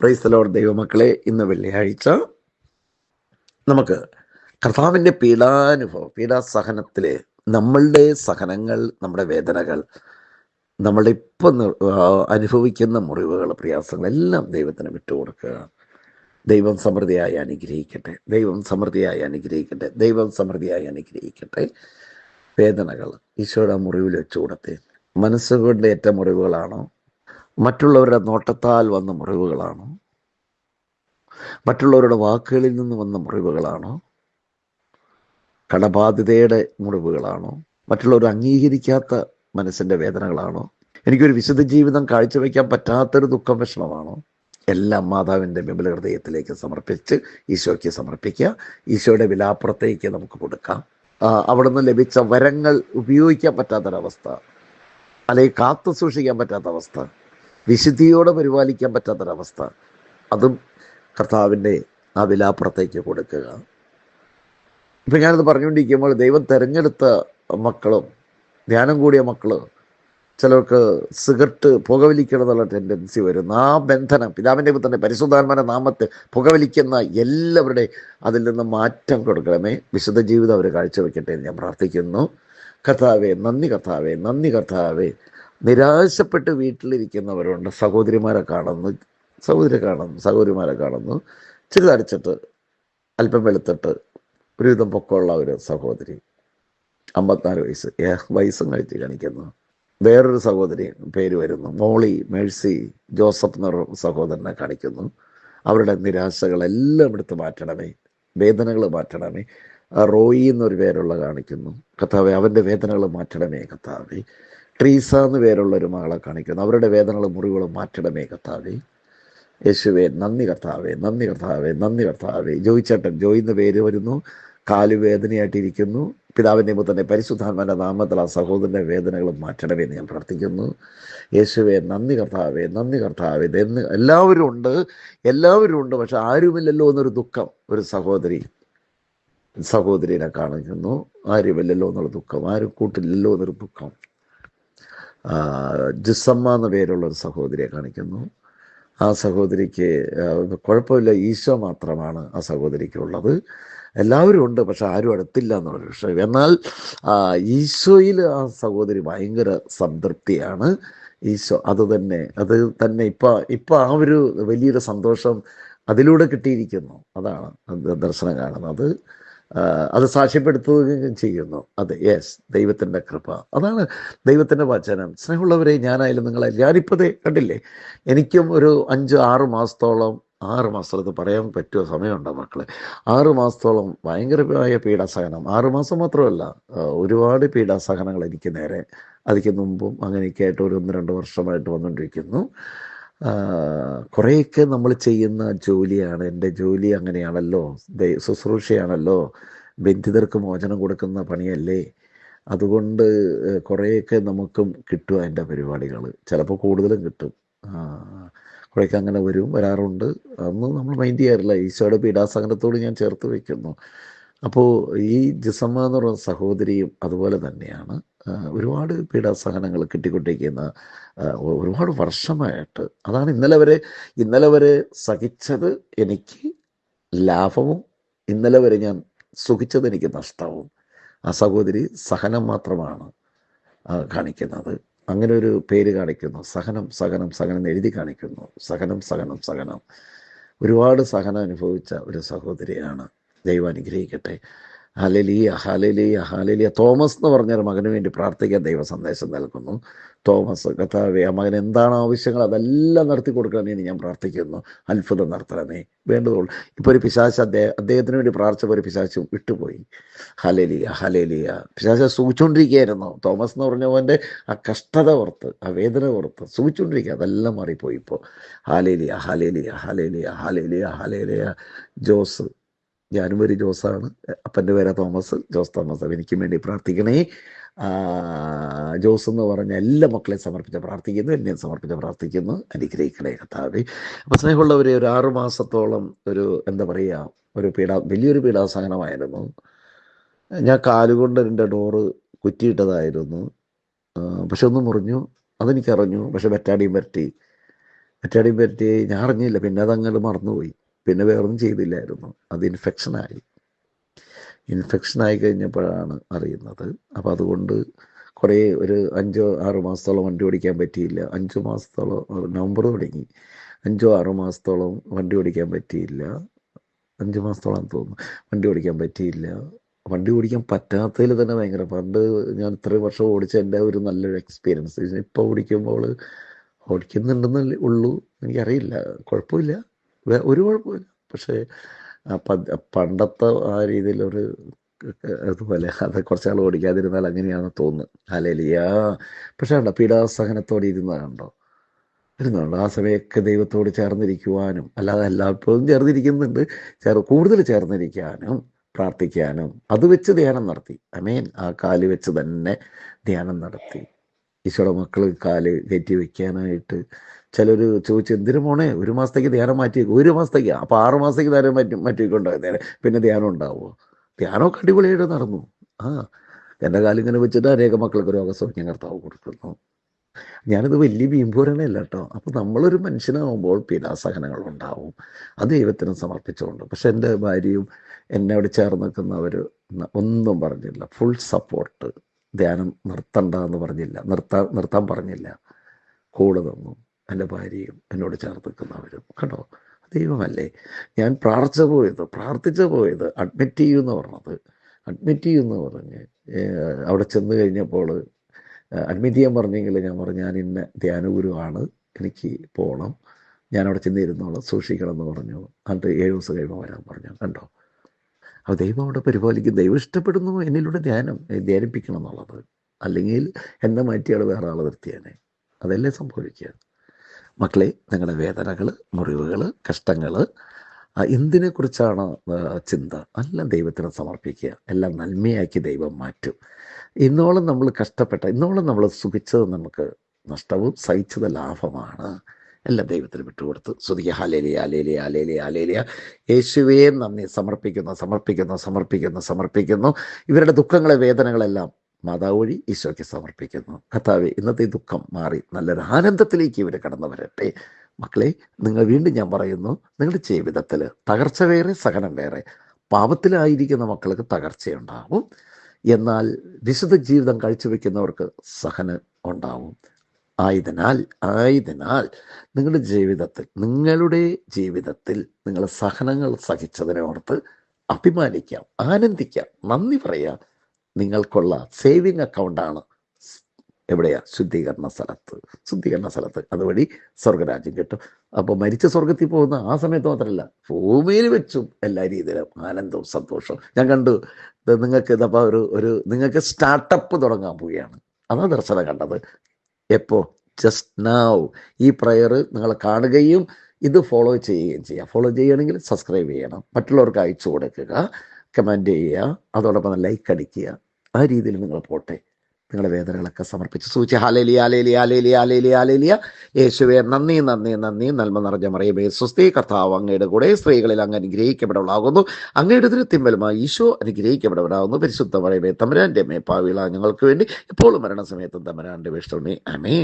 പ്രൈസ്തലോർ ദൈവമക്കളെ ഇന്ന് വെള്ളിയാഴ്ച. നമുക്ക് കർത്താവിന്റെ പീഡാനുഭവം പീഡാസഹനത്തിലെ നമ്മളുടെ സഹനങ്ങൾ നമ്മുടെ വേദനകൾ നമ്മളുടെ ഇപ്പം അനുഭവിക്കുന്ന മുറിവുകൾ പ്രയാസങ്ങൾ എല്ലാം ദൈവത്തിന് വിട്ടുകൊടുക്കുക. ദൈവം സമൃദ്ധിയായി അനുഗ്രഹിക്കട്ടെ. ദൈവം സമൃദ്ധിയായി അനുഗ്രഹിക്കട്ടെ. ദൈവം സമൃദ്ധിയായി അനുഗ്രഹിക്കട്ടെ. വേദനകൾ ഈശോയുടെ മുറിവിൽ വെച്ചുകൂടത്തെ. കൊടുത്തേ മനസ്സുകൊണ്ട് ഏറ്റ മുറിവുകളാണോ? മറ്റുള്ളവരുടെ നോട്ടത്താൽ വന്ന മുറിവുകളാണോ. മറ്റുള്ളവരുടെ വാക്കുകളിൽ നിന്ന് വന്ന മുറിവുകളാണോ. കടബാധ്യതയുടെ മുറിവുകളാണോ. മറ്റുള്ളവർ അംഗീകരിക്കാത്ത മനസ്സിന്റെ വേദനകളാണോ. എനിക്കൊരു വിശുദ്ധ ജീവിതം കാഴ്ചവെക്കാൻ പറ്റാത്തൊരു ദുഃഖം വിഷമമാണോ. എല്ലാം മാതാവിന്റെ വിമല ഹൃദയത്തിലേക്ക് സമർപ്പിച്ച് ഈശോയ്ക്ക് സമർപ്പിക്കുക. ഈശോയുടെ വിലാപ്പുറത്തേക്ക് നമുക്ക് കൊടുക്കാം. അവിടുന്ന് ലഭിച്ച വരങ്ങൾ ഉപയോഗിക്കാൻ പറ്റാത്തൊരവസ്ഥ. അല്ലെങ്കിൽ കാത്തു സൂക്ഷിക്കാൻ പറ്റാത്ത അവസ്ഥ. വിശുദ്ധിയോടെ പരിപാലിക്കാൻ പറ്റാത്തൊരവസ്ഥ. അതും കർത്താവിന്റെ ആ വിലാപ്പുറത്തേക്ക് കൊടുക്കുക. ഇപ്പം ഞാനത് പറഞ്ഞുകൊണ്ടിരിക്കുമ്പോൾ ദൈവം തിരഞ്ഞെടുത്ത മക്കളും ധ്യാനം കൂടിയ മക്കൾ ചിലർക്ക് സിഗരറ്റ് പുകവലിക്കണമെന്നുള്ള ടെൻഡൻസി വരുന്നു ആ ബന്ധനം പിതാവിന്റെ തന്നെ പരിശുദ്ധാത്മാരെ നാമത്തെ പുകവലിക്കുന്ന എല്ലാവരുടെ അതിൽ നിന്ന് മാറ്റം കൊടുക്കണമേ. വിശുദ്ധ ജീവിതം അവർ കാഴ്ചവെക്കട്ടെ എന്ന് ഞാൻ പ്രാർത്ഥിക്കുന്നു. കർത്താവേ നന്ദി കർത്താവേ നന്ദി കർത്താവെ. നിരാശപ്പെട്ട് വീട്ടിലിരിക്കുന്നവരുണ്ട്. സഹോദരിമാരെ കാണുന്നു സഹോദരി കാണുന്നു സഹോദരിമാരെ കാണുന്നു. ചെറുതടിച്ചിട്ട് അല്പം വെളുത്തിട്ട് ഒരുവിധം പൊക്കമുള്ള ഒരു സഹോദരി. അമ്പത്തിനാല് വയസ്സ്. ഏ വയസ്സും കഴിച്ച് കാണിക്കുന്നു. വേറൊരു സഹോദരി പേര് വരുന്നു. മോളി മേഴ്സി ജോസഫ് എന്ന സഹോദരനെ കാണിക്കുന്നു. അവരുടെ നിരാശകളെല്ലാം എടുത്ത് മാറ്റണമേ. വേദനകൾ മാറ്റണമേ. റോയി എന്നൊരു പേരുള്ള കാണിക്കുന്നു. കഥാവേ അവന്റെ വേദനകൾ മാറ്റണമേ കർത്താവെ. ട്രീസ എന്ന് പേരുള്ള ഒരു മകളെ കാണിക്കുന്നു. അവരുടെ വേദനകളും മുറിവുകളും മാറ്റിടമേ കർത്താവേ. യേശുവേ നന്ദി കർത്താവേ നന്ദി കർത്താവേ നന്ദി കർത്താവേ. ജോയിച്ചേട്ടൻ ജോയി എന്ന പേര് വരുന്നു. കാലുവേദനയായിട്ടിരിക്കുന്നു പിതാവിന്റെ തന്നെ പരിശുദ്ധാത്മാന്റെ നാമത്തിൽ ആ സഹോദരന്റെ വേദനകളും മാറ്റണമേ എന്ന് ഞാൻ പ്രാർത്ഥിക്കുന്നു. യേശുവേ നന്ദി കർത്താവേ നന്ദി കർത്താവേ. എന്ന് എല്ലാവരും ഉണ്ട്. എല്ലാവരും ഉണ്ട് പക്ഷെ ആരുമില്ലല്ലോ എന്നൊരു ദുഃഖം ഒരു സഹോദരി സഹോദരിനെ കാണിക്കുന്നു. ആരുമില്ലല്ലോ എന്നുള്ള ദുഃഖം ആരും കൂട്ടില്ലല്ലോ എന്നൊരു ദുഃഖം. ജിസമ്മ എന്ന പേരുള്ള ഒരു സഹോദരിയെ കാണിക്കുന്നു. ആ സഹോദരിക്ക് കുഴപ്പമില്ല ഈശോ മാത്രമാണ് ആ സഹോദരിക്കുള്ളത്. എല്ലാവരും ഉണ്ട് പക്ഷെ ആരും അടുത്തില്ല എന്നുള്ളൊരു വിഷയം. എന്നാൽ ഈശോയിൽ ആ സഹോദരി ഭയങ്കര സംതൃപ്തിയാണ്. ഈശോ അത് തന്നെ അത് തന്നെ ഇപ്പൊ ഇപ്പൊ ആ ഒരു വലിയൊരു സന്തോഷം അതിലൂടെ കിട്ടിയിരിക്കുന്നു. അതാണ് ദർശനം കാണുന്നത്. അത് സാക്ഷ്യപ്പെടുത്തുകയും ചെയ്യുന്നു. അത് യെസ് ദൈവത്തിന്റെ കൃപ. അതാണ് ദൈവത്തിന്റെ വചനം. സ്നേഹമുള്ളവരെ ഞാനായാലും നിങ്ങളെ ഞാനിപ്പോൾ കണ്ടില്ലേ എനിക്കും ഒരു അഞ്ച് ആറ് മാസത്തോളം ആറ് മാസം ഇത് പറയാൻ പറ്റുമോ? സമയമുണ്ടോ മക്കളെ? ആറ് മാസത്തോളം ഭയങ്കരമായ പീഡാസഹനം. ആറ് മാസം മാത്രമല്ല ഒരുപാട് പീഡാസഹനങ്ങൾ എനിക്ക് നേരെ അതിക്ക് മുമ്പും അങ്ങനെയൊക്കെ ആയിട്ട് ഒരു ഒന്ന് രണ്ട് വർഷമായിട്ട് വന്നുകൊണ്ടിരിക്കുന്നു. കുറേയൊക്കെ നമ്മൾ ചെയ്യുന്ന ജോലിയാണ്. എന്റെ ജോലി അങ്ങനെയാണല്ലോ. ശുശ്രൂഷയാണല്ലോ. ബന്ധിതർക്ക് മോചനം കൊടുക്കുന്ന പണിയല്ലേ? അതുകൊണ്ട് കുറേയൊക്കെ നമുക്കും കിട്ടും അതിന്റെ പരിപാടികൾ ചിലപ്പോൾ കൂടുതലും കിട്ടും. കുറേയൊക്കെ അങ്ങനെ വരും വരാറുണ്ട്. അതൊന്നും നമ്മൾ മൈൻഡ് ചെയ്യാറില്ല. ഈശോയുടെ പീഡാസഹനത്തോട് ഞാൻ ചേർത്ത് വയ്ക്കുന്നു. അപ്പോൾ ഈ ജിസമ്മ എന്ന് പറയുന്ന സഹോദരിയും അതുപോലെ തന്നെയാണ്. ഒരുപാട് പീഡാസഹനങ്ങൾ കിട്ടിക്കൊണ്ടിരിക്കുന്ന ഒരുപാട് വർഷമായിട്ട് അതാണ് ഇന്നലെ വരെ ഇന്നലെ വരെ സഹിച്ചത് എനിക്ക് ലാഭവും ഇന്നലെ വരെ ഞാൻ സുഖിച്ചത് എനിക്ക് നഷ്ടവും. ആ സഹോദരി സഹനം മാത്രമാണ് കാണിക്കുന്നത്. അങ്ങനെ ഒരു പേര് കാണിക്കുന്നു. സഹനം സഹനം സഹനം എഴുതി കാണിക്കുന്നു. സഹനം സഹനം സഹനം. ഒരുപാട് സഹനം അനുഭവിച്ച ഒരു സഹോദരിയാണ് ദൈവം അനുഗ്രഹിക്കട്ടെ. ഹലലിയ ഹലലിയ ഹലലിയ. തോമസ് എന്ന് പറഞ്ഞൊരു മകന് വേണ്ടി പ്രാർത്ഥിക്കാൻ ദൈവ സന്ദേശം നൽകുന്നു. തോമസ് കഥാവെ ആ മകൻ എന്താണ് ആവശ്യങ്ങൾ? അതെല്ലാം നടത്തി കൊടുക്കണമെന്ന് ഞാൻ പ്രാർത്ഥിക്കുന്നു. അത്ഭുതം നടത്തണമേ. വേണ്ടതുള്ളൂ. ഇപ്പോൾ ഒരു പിശാച്ച് അദ്ദേഹം അദ്ദേഹത്തിന് വേണ്ടി പ്രാർത്ഥിച്ചപ്പോൾ ഒരു പിശാച്ച് വിട്ടുപോയി. ഹലലിയ ഹലലിയ. പിശാച്ച സൂചിച്ചുകൊണ്ടിരിക്കുകയായിരുന്നു തോമസ് എന്ന് പറഞ്ഞവന്റെ ആ കഷ്ടത ഓർത്ത് ആ വേദന ഓർത്ത് സൂചിച്ചുകൊണ്ടിരിക്കുക അതെല്ലാം മാറിപ്പോയി ഇപ്പോൾ hallelujah hallelujah hallelujah hallelujah hallelujah. Jose ഞാനും ഒരു ജോസാണ്. അപ്പന്റെ പേര് തോമസ്. ജോസ് തോമസ്. എനിക്കും വേണ്ടി പ്രാർത്ഥിക്കണേ. ജോസ് എന്ന് പറഞ്ഞ എല്ലാ മക്കളെയും സമർപ്പിച്ച് പ്രാർത്ഥിക്കുന്നു. എന്നെയും സമർപ്പിച്ച് പ്രാർത്ഥിക്കുന്നു. അനുഗ്രഹിക്കണേ കത്താവേ അപ്പം സ്നേഹമുള്ളവരെ ഒരു ആറു മാസത്തോളം ഒരു എന്താ പറയുക ഒരു പീഡാ വലിയൊരു പീഡാസഹനമായിരുന്നു. ഞാൻ കാലുകൊണ്ട് എന്റെ ഡോറ് കുറ്റിയിട്ടതായിരുന്നു. പക്ഷെ ഒന്ന് മുറിഞ്ഞു. അതെനിക്കറിഞ്ഞു. പക്ഷെ വെറ്റാടിയും പരട്ടി. വെറ്റാടിയും പരട്ടി ഞാൻ അറിഞ്ഞില്ല. പിന്നെ അതങ്ങോട്ട് മറന്നുപോയി. പിന്നെ വേറൊന്നും ചെയ്തില്ലായിരുന്നു. അത് ഇൻഫെക്ഷൻ ആയി. കഴിഞ്ഞപ്പോഴാണ് അറിയുന്നത്. അപ്പോൾ അതുകൊണ്ട് കുറേ ഒരു അഞ്ചോ ആറ് മാസത്തോളം വണ്ടി ഓടിക്കാൻ പറ്റിയില്ല. അഞ്ച് മാസത്തോളം നവംബർ തുടങ്ങി. അഞ്ചോ ആറോ മാസത്തോളം വണ്ടി ഓടിക്കാൻ പറ്റിയില്ല. അഞ്ച് മാസത്തോളം തോന്നുന്നു. വണ്ടി ഓടിക്കാൻ പറ്റിയില്ല. വണ്ടി ഓടിക്കാൻ പറ്റാത്തതിൽ തന്നെ ഭയങ്കര പണ്ട് ഞാൻ ഇത്രയും വർഷം ഓടിച്ച എന്റെ ഒരു നല്ലൊരു എക്സ്പീരിയൻസ് ഇപ്പോൾ ഓടിക്കുമ്പോൾ ഓടിക്കുന്നുണ്ടെന്നല്ലേ ഉള്ളൂ. എനിക്കറിയില്ല. കുഴപ്പമില്ല. ഒരു കുഴപ്പമില്ല. പക്ഷേ പണ്ടത്തെ ആ രീതിയിലൊരു അതുപോലെ അത് കുറച്ചാൾ ഓടിക്കാതിരുന്നാൽ അങ്ങനെയാണെന്ന് തോന്നുന്നു. അലേലിയാ പക്ഷെ കണ്ടോ പീഡാസഹനത്തോടെ ഇരുന്നതുണ്ടോ ഇരുന്നുണ്ട് ആ സമയമൊക്കെ ദൈവത്തോട് ചേർന്നിരിക്കുവാനും അല്ലാതെ എല്ലായ്പ്പോഴും ചേർന്നിരിക്കുന്നുണ്ട്. ചേർ കൂടുതൽ ചേർന്നിരിക്കാനും പ്രാർത്ഥിക്കാനും. അത് വെച്ച് ധ്യാനം നടത്തി. അമേൻ. ആ കാൽ വെച്ച് തന്നെ ധ്യാനം നടത്തി. ഈശോയുടെ മക്കൾ കാൽ കയറ്റി വെക്കാനായിട്ട്. ചിലർ ചോദിച്ചു എന്തിനു പോണേ ഒരു മാസത്തേക്ക് ധ്യാനം മാറ്റി ഒരു മാസത്തേക്ക്? അപ്പോൾ ആറ് മാസത്തേക്ക് ധ്യാനം മാറ്റി മാറ്റിക്കൊണ്ടാകും നേരെ പിന്നെ ധ്യാനം ഉണ്ടാവുമോ ധ്യാനമൊക്കെ അടിപൊളിയായിട്ട് നടന്നു. ആ എന്റെ കാലിങ്ങനെ വെച്ചിട്ട് അനേക മക്കൾക്ക് രോഗസൗഖ്യം കർത്താവ് കൊടുക്കുന്നു. ഞാനിത് വലിയ ബീംപൂരണല്ല കേട്ടോ അപ്പം നമ്മളൊരു മനുഷ്യനാകുമ്പോൾ പീഡാസഹനങ്ങൾ ഉണ്ടാവും. അത് ദൈവത്തിന് സമർപ്പിച്ചുകൊണ്ട്. പക്ഷെ എന്റെ ഭാര്യയും എന്നെ അവിടെ ചേർന്ന് നിൽക്കുന്നവർ ഒന്നും പറഞ്ഞില്ല. ഫുൾ സപ്പോർട്ട് ധ്യാനം നിർത്തണ്ട എന്ന് പറഞ്ഞില്ല. നിർത്താൻ നിർത്താൻ പറഞ്ഞില്ല. കൂടെ നിന്നു. എന്റെ ഭാര്യയും എന്നോട് ചേർന്ന് നിൽക്കുന്നവരും കണ്ടോ? ദൈവമല്ലേ? ഞാൻ പ്രാർത്ഥിച്ച പോയത് പ്രാർത്ഥിച്ച പോയത് അഡ്മിറ്റ് ചെയ്യുമെന്ന് പറഞ്ഞത്. അഡ്മിറ്റ് ചെയ്യൂ എന്ന് പറഞ്ഞ് അവിടെ ചെന്ന് കഴിഞ്ഞപ്പോൾ അഡ്മിറ്റ് ചെയ്യാൻ പറഞ്ഞെങ്കിൽ ഞാൻ പറഞ്ഞു ഞാൻ ഇന്ന ധ്യാനഗുരുവാണ്. എനിക്ക് പോകണം ഞാൻ അവിടെ ചെന്നിരുന്നോളാം സൂക്ഷിക്കണം എന്ന് പറഞ്ഞു. എന്നിട്ട് ഏഴ് ദിവസം കഴിയുമ്പോൾ വരാൻ പറഞ്ഞു. കണ്ടോ? അപ്പോൾ ദൈവം അവിടെ പരിപാലിക്കും. ദൈവം ഇഷ്ടപ്പെടുന്നു എന്നിലൂടെ ധ്യാനം ധ്യാനിപ്പിക്കണം എന്നുള്ളത്. അല്ലെങ്കിൽ എന്നെ മാറ്റിയാൽ വേറെ ആൾ നിർത്തിയാനെ അതല്ലേ സംഭവിക്കുക. മക്കളെ നിങ്ങളുടെ വേദനകൾ മുറിവുകൾ കഷ്ടങ്ങൾ എന്തിനെക്കുറിച്ചാണ് ചിന്ത? എല്ലാം ദൈവത്തിന് സമർപ്പിക്കുക. എല്ലാം നന്മയാക്കി ദൈവം മാറ്റും. ഇന്നോളം നമ്മൾ കഷ്ടപ്പെട്ട ഇന്നോളം നമ്മൾ സുഖിച്ചത് നമുക്ക് നഷ്ടവും സഹിച്ചത് ലാഭമാണ്. എല്ലാം ദൈവത്തിന് വിട്ടുകൊടുത്ത്. സ്തുതിക്കുക ഹാലേലിയ അലേലിയ അലേലിയ അലേലിയ യേശുവേ നന്ദി. സമർപ്പിക്കുന്നു സമർപ്പിക്കുന്നു സമർപ്പിക്കുന്നു സമർപ്പിക്കുന്നു. ഇവരുടെ ദുഃഖങ്ങളെ വേദനകളെല്ലാം മാതാവ് വഴി ഈശോയ്ക്ക് സമർപ്പിക്കുന്നു. കർത്താവ് ഇന്നത്തെ ദുഃഖം മാറി. നല്ലൊരു ആനന്ദത്തിലേക്ക് ഇവർ കടന്നു വരട്ടെ. മക്കളെ നിങ്ങൾ വീണ്ടും ഞാൻ പറയുന്നു നിങ്ങളുടെ ജീവിതത്തിൽ തകർച്ച വേറെ സഹനം വേറെ. പാപത്തിലായിരിക്കുന്ന മക്കൾക്ക് തകർച്ചയുണ്ടാവും. എന്നാൽ വിശുദ്ധ ജീവിതം കാഴ്ചവെക്കുന്നവർക്ക് സഹനം ഉണ്ടാവും. ആയതിനാൽ ആയതിനാൽ നിങ്ങളുടെ ജീവിതത്തിൽ നിങ്ങളുടെ ജീവിതത്തിൽ നിങ്ങൾ സഹനങ്ങൾ സഹിച്ചതിനെ ഓർത്ത് അഭിമാനിക്കാം ആനന്ദിക്കാം നന്ദി പറയാം. നിങ്ങൾക്കുള്ള സേവിങ് അക്കൗണ്ടാണ് എവിടെയാ? ശുദ്ധീകരണ സ്ഥലത്ത്. ശുദ്ധീകരണ സ്ഥലത്ത്. അതുവഴി സ്വർഗരാജ്യം കിട്ടും. അപ്പോൾ മരിച്ച സ്വർഗത്തിൽ പോകുന്ന ആ സമയത്ത് മാത്രമല്ല ഭൂമിയിൽ വെച്ചും എല്ലാ രീതിയിലും ആനന്ദവും സന്തോഷവും. ഞാൻ കണ്ടു നിങ്ങൾക്ക് ഇതപ്പോൾ ഒരു ഒരു നിങ്ങൾക്ക് സ്റ്റാർട്ടപ്പ് തുടങ്ങാൻ പോവുകയാണ്. അതാ ദർശനം കണ്ടത്. എപ്പോ ജസ്റ്റ് നൗ ഈ പ്രയർ നിങ്ങൾ കാണുകയും ഇത് ഫോളോ ചെയ്യുകയും ചെയ്യുക ഫോളോ ചെയ്യുകയാണെങ്കിൽ സബ്സ്ക്രൈബ് ചെയ്യണം. മറ്റുള്ളവർക്ക് അയച്ചു കൊടുക്കുക. കമന്റ് ചെയ്യുക. അതോടൊപ്പം ലൈക്ക് അടിക്കുക. ആ രീതിയിൽ നിങ്ങൾ പോട്ടെ. നിങ്ങളുടെ വേദനകളൊക്കെ സമർപ്പിച്ച് സൂചി ഹാലേലി ആലേലി ആലേലി ആലേലി ആലേലിയ യേശുവെ നന്ദി നന്ദി നന്ദി. നന്മ നിറഞ്ഞ മറിയമേ സ്വസ്തി കർത്താവ് അങ്ങയുടെ കൂടെ സ്ത്രീകളിൽ അങ്ങ് അനുഗ്രഹിക്കപ്പെടവളാകുന്നു. അങ്ങയുടെ തിരുത്തിമ്പലുമായി ഈശോ അനുഗ്രഹിക്കപ്പെടവരാകുന്നു പരിശുദ്ധ മറിയമേ തമരാന്റെ മേ പാവിള ഞങ്ങൾക്ക് വേണ്ടി എപ്പോഴും മരണസമയത്തും തമരാന്റെ വിഷ്ണുമേ അമേ